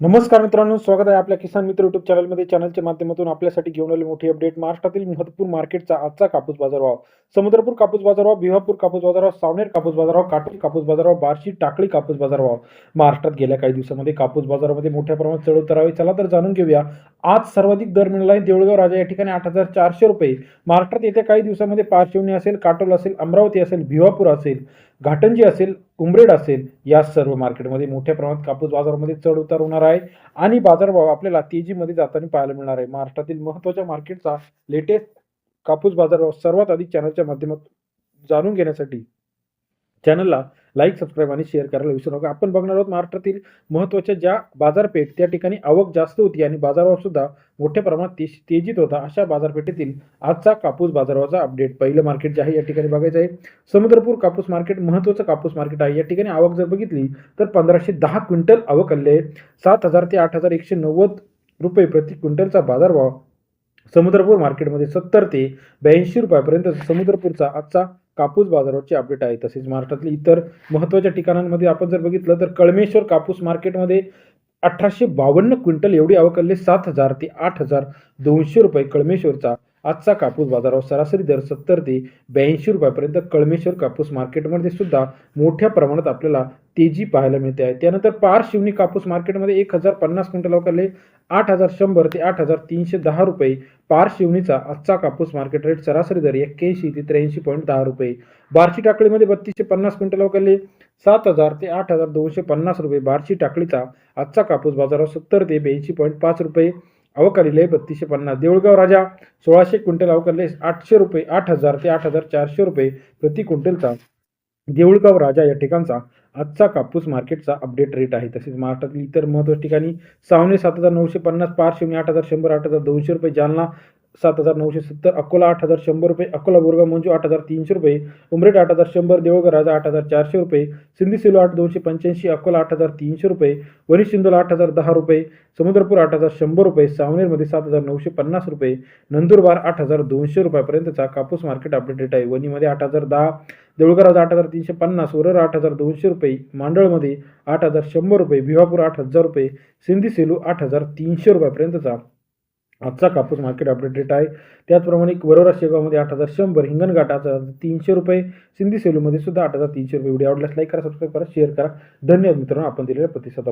नमस्कार मित्रांनो स्वागत आहे आपल्या किसान मित्र युट्यूब चॅनलमध्ये चॅनलच्या माध्यमातून आपल्यासाठी घेऊन आले मोठी अपडेट महाराष्ट्रातील महत्त्वपूर्ण मार्केटचा आजचा कापूस बाजारभाव. समुद्रपूर कापूस बाजारभाव भिवापूर कापूस बाजारभाव सावनेर कापूस बाजारभाव काटोल कापूस बाजारभाव बार्शी टाकळी कापूस बाजारभाव. महाराष्ट्रात गेल्या काही दिवसामध्ये कापूस बाजारामध्ये मोठ्या प्रमाणात चढ उतार आहे चला तर जाणून घेऊया. आज सर्वाधिक दर मिळाला आहे. देऊळगाव राजा या ठिकाणी आठ हजार चारशे रुपये. महाराष्ट्रात येत्या काही दिवसामध्ये पारशिवणी असेल काटोल असेल अमरावती असेल भिवापूर असेल. घाटंजी असेल उमरेड असेल या सर्व मार्केटमध्ये मोठ्या प्रमाणात कापूस बाजारामध्ये चढ उतार होणार आहे. आणि बाजारभाव आपल्याला तेजीमध्ये जाताना पाहायला मिळणार आहे. महाराष्ट्रातील महत्त्वाच्या मार्केटचा लेटेस्ट कापूस बाजारभाव सर्वात आधी चॅनलच्या माध्यमातून जाणून घेण्यासाठी चॅनलला लाईक सबस्क्राईब आणि शेअर करायला विसरू नका. आपण बघणार आहोत महाराष्ट्रातील महत्त्वाच्या ज्या बाजारपेठ त्या ठिकाणी आवक जास्त होती आणि बाजारभाव सुद्धा मोठ्या प्रमाणात तेज तेजीत होता अशा बाजारपेठेतील आजचा कापूस बाजारभावाचा अपडेट पहिलं मार्केट जे आहे या ठिकाणी बघायचं आहे. समुद्रपूर कापूस मार्केट महत्त्वाचं कापूस मार्केट आहे. या ठिकाणी आवक जर बघितली तर पंधराशे दहा क्विंटल आवक आली आहे. सात हजार ते आठ हजार एकशे नव्वद रुपये प्रति क्विंटलचा बाजारभाव समुद्रपूर मार्केटमध्ये सत्तर ते ब्याऐंशी रुपयापर्यंत समुद्रपूरचा आजचा कापूस बाजारावरचे अपडेट आहे तसेच महाराष्ट्रातील इतर महत्त्वाच्या ठिकाणांमध्ये आपण जर बघितलं तर कळमेश्वर कापूस मार्केटमध्ये अठराशे बावन्न क्विंटल एवढी आवक आली सात हजार ते आठ हजार दोनशे रुपये कळमेश्वरचा आजचा कापूस बाजारावर सरासरी दर सत्तर ते ब्याऐंशी रुपयापर्यंत कळमेश्वर कापूस मार्केटमध्ये सुद्धा मोठ्या प्रमाणात आपल्याला तेजी पाहायला मिळते आहे. त्यानंतर पार शिवनी कापूस मार्केटमध्ये एक हजार पन्नास क्विंटल अवकाले आठ हजार शंभर ते आठ हजार तीनशे दहा रुपये. पार शिवणीचा आजचा कापूस मार्केट रेट सरासरी दर एक्क्याऐंशी ते त्र्याऐंशी पॉईंट दहा रुपये. बार्शी टाकळीमध्ये बत्तीसशे पन्नास क्विंटल अवकाले सात हजार ते आठ हजार दोनशे पन्नास रुपये. बारशी टाकळीचा आजचा कापूस बाजारावर सत्तर ते ब्याऐंशी पॉईंट पाच रुपये. अवकालेले बत्तीसशे पन्नास. देऊळगाव राजा सोळाशे क्विंटल अवकाले आठशे रुपये आठ हजार ते आठ हजार चारशे रुपये प्रति क्विंटलचा देऊळगाव राजा या ठिकाणचा आजचा कापूस मार्केटचा अपडेट रेट आहे. तसेच महाराष्ट्रातील इतर महत्त्वाच्या ठिकाणी सावने सात हजार नऊशे पन्नास पार शून्य आठ हजार शंभर आठ हजार दोनशे रुपये जालना सात हजार नऊशे सत्तर अकोला आठ हजार शंभर रुपये अकोला बोरगाव मंजू आठ हजार तीनशे रुपये उमरेट आठ हजार शंभर देवळगाव राजा आठ हजार चारशे रुपये सिंधी सिलो आठ दोनशे पंच्याऐंशी अकोला आठ हजार तीनशे रुपये वरी शिंदोला आठ हजार दहा रुपये समुद्रपूर आठ हजार शंभर रुपये सावनेरमध्ये सात हजार नऊशे पन्नास रुपये नंदुरबार आठ हजार दोनशे रुपयापर्यंतचा कापूस मार्केट अपडेट रेट आहे वणीमध्ये आठ हजार दहा देऊळगाव आठ हजार तीनशे पन्नास वरर आठ हजार दोनशे रुपये मांडळमध्ये आठ हजार शंभर रुपये भिवापूर आठ हजार रुपये सिंधी सेलू आठ हजार तीनशे रुपयापर्यंतचा आजचा कापूस मार्केट अपडेटेड आहे. त्याचप्रमाणे वरोरा शेगावमध्ये आठ हजार शंभर हिंगणघाट आठ हजार तीनशे रुपये सिंधी सेलूमध्ये सुद्धा आठ हजार तीनशे रुपये. व्हिडिओ आवडल्यास लाईक करा सबस्क्राईब करा शेअर करा. धन्यवाद मित्रांनो आपण दिलेल्या प्रतिसादाबद्दल.